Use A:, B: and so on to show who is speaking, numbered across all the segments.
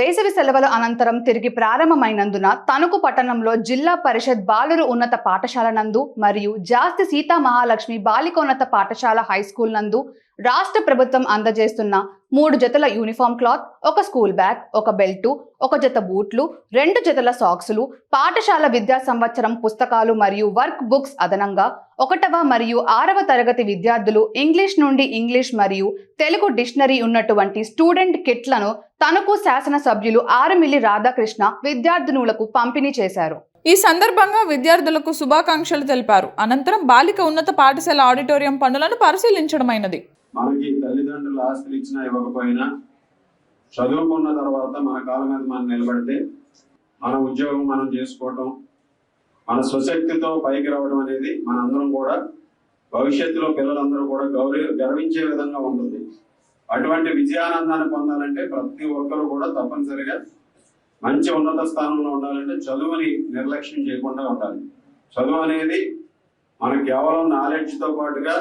A: వేసవి సెలవుల అనంతరం తిరిగి ప్రారంభమైనందున తణుకు పట్టణంలో జిల్లా పరిషత్ బాలురు ఉన్నత పాఠశాల నందు మరియు జాస్తి సీతా మహాలక్ష్మి బాలికోన్నత పాఠశాల హై స్కూల్ నందు రాష్ట్ర ప్రభుత్వం అందజేస్తున్న మూడు జతల యూనిఫామ్ క్లాత్ ఒక స్కూల్ బ్యాగ్ ఒక బెల్టు ఒక జత బూట్లు రెండు జతల సాక్సులు పాఠశాల విద్యా సంవత్సరం పుస్తకాలు మరియు వర్క్ బుక్స్ అదనంగా ఒకటవ మరియు ఆరవ తరగతి విద్యార్థులు ఇంగ్లీష్ నుండి ఇంగ్లీష్ మరియు తెలుగు డిక్షనరీ ఉన్నటువంటి స్టూడెంట్ కిట్లను తణుకు శాసనసభ్యులు ఆరుమిల్లి రాధాకృష్ణ విద్యార్థినులకు పంపిణీ చేశారు.
B: ఈ సందర్భంగా విద్యార్థులకు శుభాకాంక్షలు తెలిపారు. అనంతరం బాలిక ఉన్నత పాఠశాల ఆడిటోరియం పనులను పరిశీలించడమైనది.
C: మనకి తల్లిదండ్రులు ఆస్తులు ఇచ్చినా ఇవ్వకపోయినా చదువుకున్న తర్వాత మన కాళ్ళ మీద మనం నిలబడితే మన ఉద్యోగం మనం చేసుకోవటం మన స్వశక్తితో పైకి రావడం అనేది మనందరం కూడా భవిష్యత్తులో పిల్లలందరూ కూడా గౌరవ గర్వించే విధంగా ఉంటుంది. అటువంటి విజయానందాన్ని పొందాలంటే ప్రతి ఒక్కరు కూడా తప్పనిసరిగా మంచి ఉన్నత స్థానంలో ఉండాలంటే చదువుని నిర్లక్ష్యం చేయకుండా ఉండాలి. చదువు అనేది మనకు కేవలం నాలెడ్జ్తో పాటుగా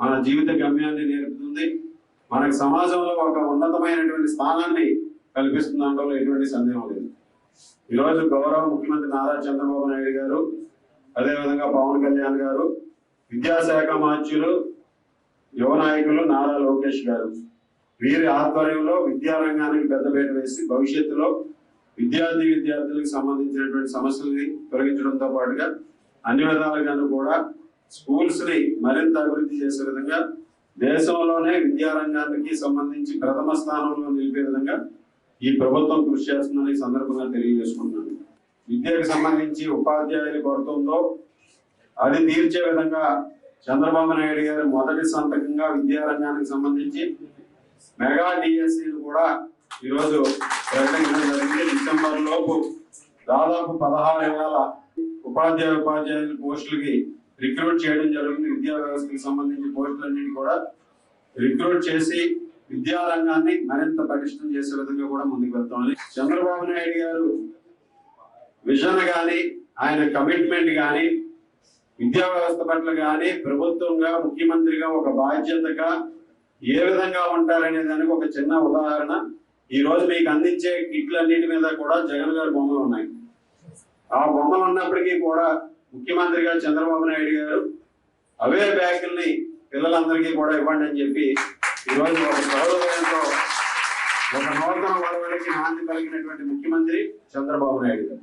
C: మన జీవిత గమ్యాన్ని నేర్పుతుంది. మనకు సమాజంలో ఒక ఉన్నతమైనటువంటి స్థానాన్ని కల్పిస్తుంది అనడంలో ఎటువంటి సందేహం లేదు. ఈరోజు గౌరవ ముఖ్యమంత్రి నారా చంద్రబాబు నాయుడు గారు అదేవిధంగా పవన్ కళ్యాణ్ గారు విద్యాశాఖ మార్చులు యువ నాయకులు నారా లోకేష్ గారు. వీరి ఆధ్వర్యంలో విద్యారంగానికి పెద్దపీట వేసి భవిష్యత్తులో విద్యార్థి విద్యార్థులకు సంబంధించినటువంటి సమస్యల్ని తొలగించడంతో పాటుగా అన్ని విధాలుగాను కూడా స్కూల్స్ని మరింత అభివృద్ధి చేసే విధంగా దేశంలోనే విద్యారంగానికి సంబంధించి ప్రథమ స్థానంలో నిలిపే విధంగా ఈ ప్రభుత్వం కృషి చేస్తుందని ఈ సందర్భంగా తెలియజేసుకుంటున్నాను. విద్యకు సంబంధించి ఉపాధ్యాయులు కొడుతుందో అది తీర్చే విధంగా చంద్రబాబు నాయుడు గారు మొదటి సంతకంగా విద్యారంగానికి సంబంధించి మెగా డిఎస్సీలు కూడా ఈరోజు ప్రకటించడం జరిగింది. డిసెంబర్ లోపు దాదాపు పదహారు వేల ఉపాధ్యాయ ఉపాధ్యాయుల పోస్టులకి రిక్రూట్ చేయడం జరుగుతుంది విద్యా వ్యవస్థకి సంబంధించిన పోస్టులన్నింటినీ కూడా రిక్రూట్ చేసి విద్యా రంగాన్ని మరింత పటిష్టం చేసే విధంగా కూడా ముందుకు వెళ్తామని చంద్రబాబు నాయుడు గారు విజన్ కానీ ఆయన కమిట్మెంట్ కానీ విద్యా వ్యవస్థ పట్ల కానీ ప్రభుత్వంగా ముఖ్యమంత్రిగా ఒక బాధ్యతగా ఏ విధంగా ఉంటారనే దానికి ఒక చిన్న ఉదాహరణ. ఈ రోజు మీకు అందించే కిట్లన్నిటి మీద కూడా జగన్ గారి బొమ్మలు ఉన్నాయి. ఆ బొమ్మలు ఉన్నప్పటికీ కూడా ముఖ్యమంత్రిగా చంద్రబాబు నాయుడు గారు అవే బ్యాగుల్ని పిల్లలందరికీ కూడా ఇవ్వండి అని చెప్పి ఈరోజు ఒక గౌరవంతో ఒక నూతన వరవడికి నాంది కలిగినటువంటి ముఖ్యమంత్రి చంద్రబాబు నాయుడు గారు.